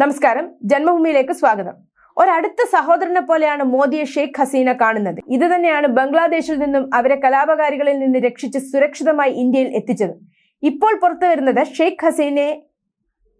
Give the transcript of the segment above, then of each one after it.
നമസ്കാരം. ജന്മഭൂമിയിലേക്ക് സ്വാഗതം. ഒരടുത്ത സഹോദരനെ പോലെയാണ് മോദിയെ ഷെയ്ഖ് ഹസീന കാണുന്നത്. ഇത് തന്നെയാണ് ബംഗ്ലാദേശിൽ നിന്നും അവരെ കലാപകാരികളിൽ നിന്ന് രക്ഷിച്ച് സുരക്ഷിതമായി ഇന്ത്യയിൽ എത്തിച്ചത്. ഇപ്പോൾ പുറത്തു വരുന്നത് ഷെയ്ഖ് ഹസീനെ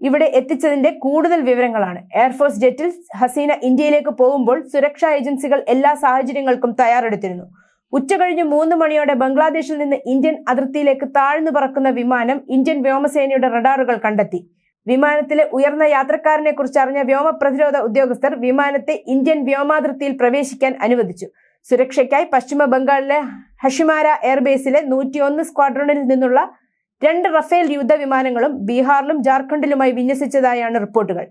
ഇവിടെ എത്തിച്ചതിന്റെ കൂടുതൽ വിവരങ്ങളാണ്. എയർഫോഴ്സ് ജെറ്റിൽ ഹസീന ഇന്ത്യയിലേക്ക് പോകുമ്പോൾ സുരക്ഷാ ഏജൻസികൾ എല്ലാ സാഹചര്യങ്ങൾക്കും തയ്യാറെടുത്തിരുന്നു. ഉച്ചകഴിഞ്ഞ് മൂന്ന് മണിയോടെ ബംഗ്ലാദേശിൽ നിന്ന് ഇന്ത്യൻ അതിർത്തിയിലേക്ക് താഴ്ന്നു പറക്കുന്ന വിമാനം ഇന്ത്യൻ വ്യോമസേനയുടെ റഡാറുകൾ കണ്ടെത്തി. വിമാനത്തിലെ ഉയർന്ന യാത്രക്കാരനെ കുറിച്ച് അറിഞ്ഞ വ്യോമ പ്രതിരോധ ഉദ്യോഗസ്ഥർ വിമാനത്തെ ഇന്ത്യൻ വ്യോമാതിർത്തിയിൽ പ്രവേശിക്കാൻ അനുവദിച്ചു. സുരക്ഷയ്ക്കായി പശ്ചിമ ബംഗാളിലെ ഹഷിമാര എയർബേസിലെ നൂറ്റിയൊന്ന് സ്ക്വാഡ്രണിൽ നിന്നുള്ള രണ്ട് റഫേൽ യുദ്ധ വിമാനങ്ങളും ബീഹാറിലും ജാർഖണ്ഡിലുമായി വിന്യസിച്ചതായാണ് റിപ്പോർട്ടുകൾ.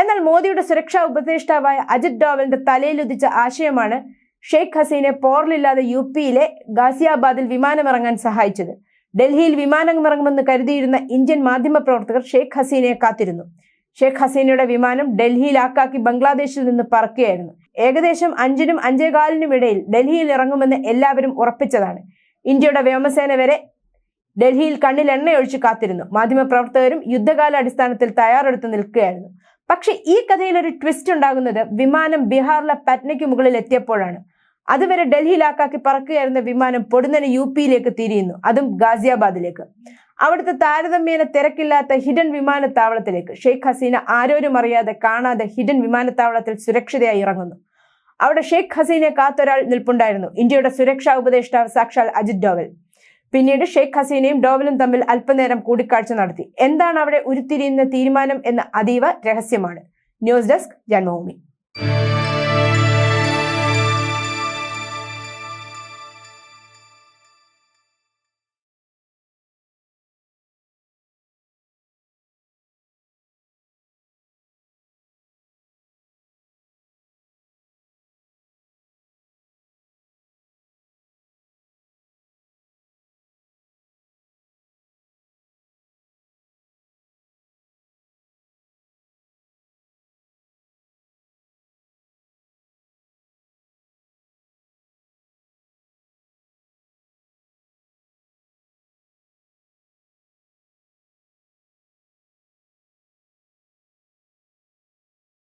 എന്നാൽ മോദിയുടെ സുരക്ഷാ ഉപദേഷ്ടാവായ അജിത് ഡോവലിന്റെ തലയിലുദിച്ച ആശയമാണ് ഷെയ്ഖ് ഹസീനെ പോറിലില്ലാതെ യു പിയിലെ ഗാസിയാബാദിൽ വിമാനമിറങ്ങാൻ സഹായിച്ചത്. ഡൽഹിയിൽ വിമാനമിറങ്ങുമെന്ന് കരുതിയിരുന്ന ഇന്ത്യൻ മാധ്യമപ്രവർത്തകർ ഷെയ്ഖ് ഹസീനയെ കാത്തിരുന്നു. ഷെയ്ഖ് ഹസീനയുടെ വിമാനം ഡൽഹിയിൽ ഡൽഹിയിലാക്കാക്കി ബംഗ്ലാദേശിൽ നിന്ന് പറക്കുകയായിരുന്നു. ഏകദേശം അഞ്ചിനും അഞ്ചേകാലിനും ഇടയിൽ ഡൽഹിയിൽ ഇറങ്ങുമെന്ന് എല്ലാവരും ഉറപ്പിച്ചതാണ്. ഇന്ത്യയുടെ വ്യോമസേന വരെ ഡൽഹിയിൽ കണ്ണിൽ എണ്ണയൊഴിച്ച് കാത്തിരുന്നു. മാധ്യമപ്രവർത്തകരും യുദ്ധകാല അടിസ്ഥാനത്തിൽ തയ്യാറെടുത്ത് നിൽക്കുകയായിരുന്നു. പക്ഷേ ഈ കഥയിൽ ഒരു ട്വിസ്റ്റ് ഉണ്ടാകുന്നത് വിമാനം ബീഹാറിലെ പറ്റ്നയ്ക്ക് മുകളിൽ എത്തിയപ്പോഴാണ് അതുവരെ ഡൽഹിയിലാക്കാക്കി പറക്കുകയായിരുന്ന വിമാനം പൊടുന്നനെ യു പിയിലേക്ക് തിരിയുന്നു. അതും ഗാസിയാബാദിലേക്ക്. അവിടുത്തെ താരതമ്യേന തിരക്കില്ലാത്ത ഹിഡൻ വിമാനത്താവളത്തിലേക്ക്. ഷെയ്ഖ് ഹസീന ആരോരും അറിയാതെ കാണാതെ ഹിഡൻ വിമാനത്താവളത്തിൽ സുരക്ഷിതയായി ഇറങ്ങുന്നു. അവിടെ ഷെയ്ഖ് ഹസീനെ കാത്തൊരാൾ നിൽപ്പുണ്ടായിരുന്നു. ഇന്ത്യയുടെ സുരക്ഷാ ഉപദേഷ്ടാവ് സാക്ഷാൽ അജിത് ഡോവൽ. പിന്നീട് ഷെയ്ഖ് ഹസീനയും ഡോവലും തമ്മിൽ അല്പനേരം കൂടിക്കാഴ്ച നടത്തി. എന്താണ് അവിടെ ഉരുത്തിരിയുന്ന തീരുമാനം എന്ന അതീവ രഹസ്യമാണ്. News desk Janmabhoomi.